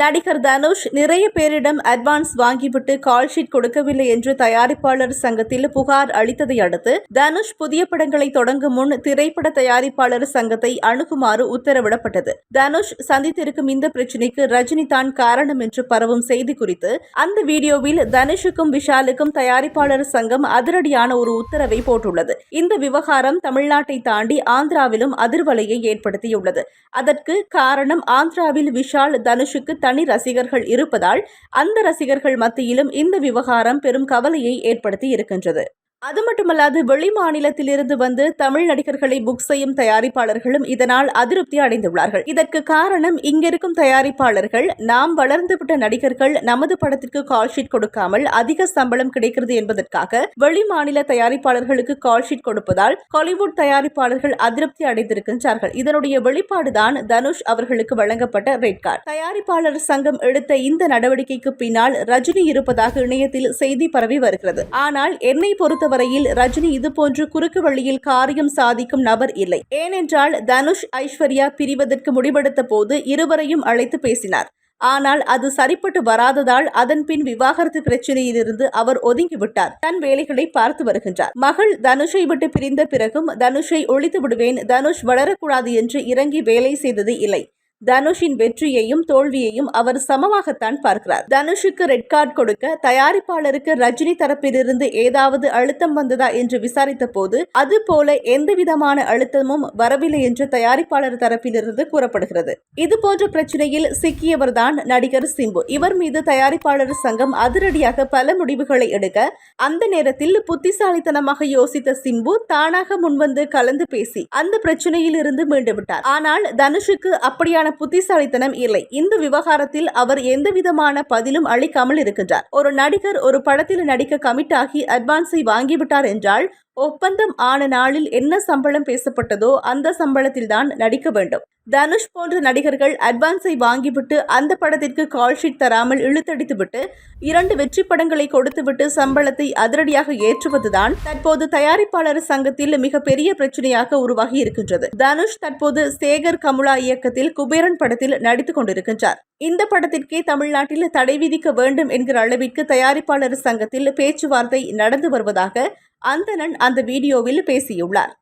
நடிகர் தனுஷ் நிறைய பேரிடம் அட்வான்ஸ் வாங்கிவிட்டு கால் ஷீட் கொடுக்கவில்லை என்று தயாரிப்பாளர் சங்கத்தில் புகார் அளித்ததை அடுத்து தனுஷ் புதிய படங்களை தொடங்கும் முன் திரைப்பட தயாரிப்பாளர் சங்கத்தை அணுகுமாறு உத்தரவிடப்பட்டது. தனுஷ் சந்தித்திருக்கும் இந்த பிரச்சினைக்கு ரஜினி தான் காரணம் என்று பரவும் செய்தி குறித்து அந்த வீடியோவில் தனுஷுக்கும் விஷாலுக்கும் தயாரிப்பாளர் சங்கம் அதிரடியான ஒரு உத்தரவை போட்டுள்ளது. இந்த விவகாரம் தமிழ்நாட்டை தாண்டி ஆந்திராவிலும் அதிர்வலையை ஏற்படுத்தியுள்ளது. அதற்கு காரணம் ஆந்திராவில் விஷால் தனுஷுக்கு தனி ரசிகர்கள் இருப்பதால் அந்த ரசிகர்கள் மத்தியிலும் இந்த விவகாரம் பெரும் கவலையை ஏற்படுத்தி இருக்கின்றது. அது மட்டுமல்லாது வெளி மாநிலத்திலிருந்து வந்து தமிழ் நடிகர்களை புக் செய்யும் தயாரிப்பாளர்களும் இதனால் அதிருப்தி அடைந்துள்ளார்கள். இதற்கு காரணம் இங்கிருக்கும் தயாரிப்பாளர்கள் நாம் வளர்ந்துவிட்ட நடிகர்கள் நமது படத்திற்கு கால் ஷீட் கொடுக்காமல் அதிக சம்பளம் கிடைக்கிறது என்பதற்காக வெளி மாநில தயாரிப்பாளர்களுக்கு கால் ஷீட் கொடுப்பதால் காலிவுட் தயாரிப்பாளர்கள் அதிருப்தி அடைந்திருக்கின்றார்கள். இதனுடைய வெளிப்பாடுதான் தனுஷ் அவர்களுக்கு வழங்கப்பட்ட ரெட் கார்டு தயாரிப்பாளர் சங்கம் எடுத்த இந்த நடவடிக்கைக்கு பின்னால் ரஜினி இருப்பதாக இணையத்தில் செய்தி பரவி வருகிறது. ஆனால் என்னை பொறுத்தவரையில் ரஜினி இதுபோன்று குறுக்கு வழியில் காரியம் சாதிக்கும் நபர் இல்லை. ஏனென்றால் தனுஷ் ஐஸ்வர்யா பிரிவதற்கு முடிவெடுத்த போது இருவரையும் அழைத்து பேசினார். ஆனால் அது சரிப்பட்டு வராததால் அதன் பின் விவாகரத்து பிரச்சனையிலிருந்து அவர் ஒதுங்கிவிட்டார் தன் வேலைகளை பார்த்து வருகின்றார். மகள் தனுஷை விட்டு பிரிந்த பிறகும் தனுஷை ஒழித்து விடுவேன் தனுஷ் வளரக்கூடாது என்று இறங்கி வேலை செய்தது இல்லை. தனுஷின் வெற்றியையும் தோல்வியையும் அவர் சமமாகத்தான் பார்க்கிறார். தனுஷுக்கு ரெட் கார்டு கொடுக்க தயாரிப்பாளருக்கு ரஜினி தரப்பிலிருந்து ஏதாவது அழுத்தம் வந்ததா என்று விசாரித்த போது அது போல எந்த விதமான அழுத்தமும் வரவில்லை என்று தயாரிப்பாளர் தரப்பிலிருந்து கூறப்படுகிறது. இது போன்ற பிரச்சனையில் சிக்கியவர்தான் நடிகர் சிம்பு. இவர் மீது தயாரிப்பாளர் சங்கம் அதிரடியாக பல முடிவுகளை எடுக்க அந்த நேரத்தில் புத்திசாலித்தனமாக யோசித்த சிம்பு தானாக முன்வந்து கலந்து பேசி அந்த பிரச்சனையில் இருந்து மீண்டு விட்டார். ஆனால் தனுஷுக்கு அப்படியான புத்திசாலித்தனம் இல்லை. இந்த விவகாரத்தில் அவர் எந்த விதமான பதிலும் அளிக்காமல் இருக்கின்றார். ஒரு நடிகர் ஒரு படத்தில் நடிக்க கமிட் ஆகி அட்வான்ஸை வாங்கிவிட்டார் என்றால் ஒப்பந்தம் ஆன நாளில் என்ன சம்பளம் பேசப்பட்டதோ அந்த சம்பளத்தில் தான் நடிக்க வேண்டும். தனுஷ் போன்ற நடிகர்கள் அட்வான்ஸை வாங்கிவிட்டு அந்த படத்திற்கு கால் ஷீட் தராமல் இழுத்தடித்துவிட்டு இரண்டு வெற்றி படங்களை கொடுத்துவிட்டு சம்பளத்தை அதிரடியாக ஏற்றுவதுதான் தற்போது தயாரிப்பாளர் சங்கத்தில் மிகப்பெரிய பிரச்சனையாக உருவாகி இருக்கின்றது. தனுஷ் தற்போது சேகர் கமுலா இயக்கத்தில் குபேரன் படத்தில் நடித்துக் கொண்டிருக்கின்றார். இந்த படத்திற்கே தமிழ்நாட்டில் தடை விதிக்க வேண்டும் என்கிற அளவிற்கு தயாரிப்பாளர் சங்கத்தில் பேச்சுவார்த்தை நடந்து வருவதாக அந்தணன் அந்த வீடியோவில் பேசியுள்ளார்.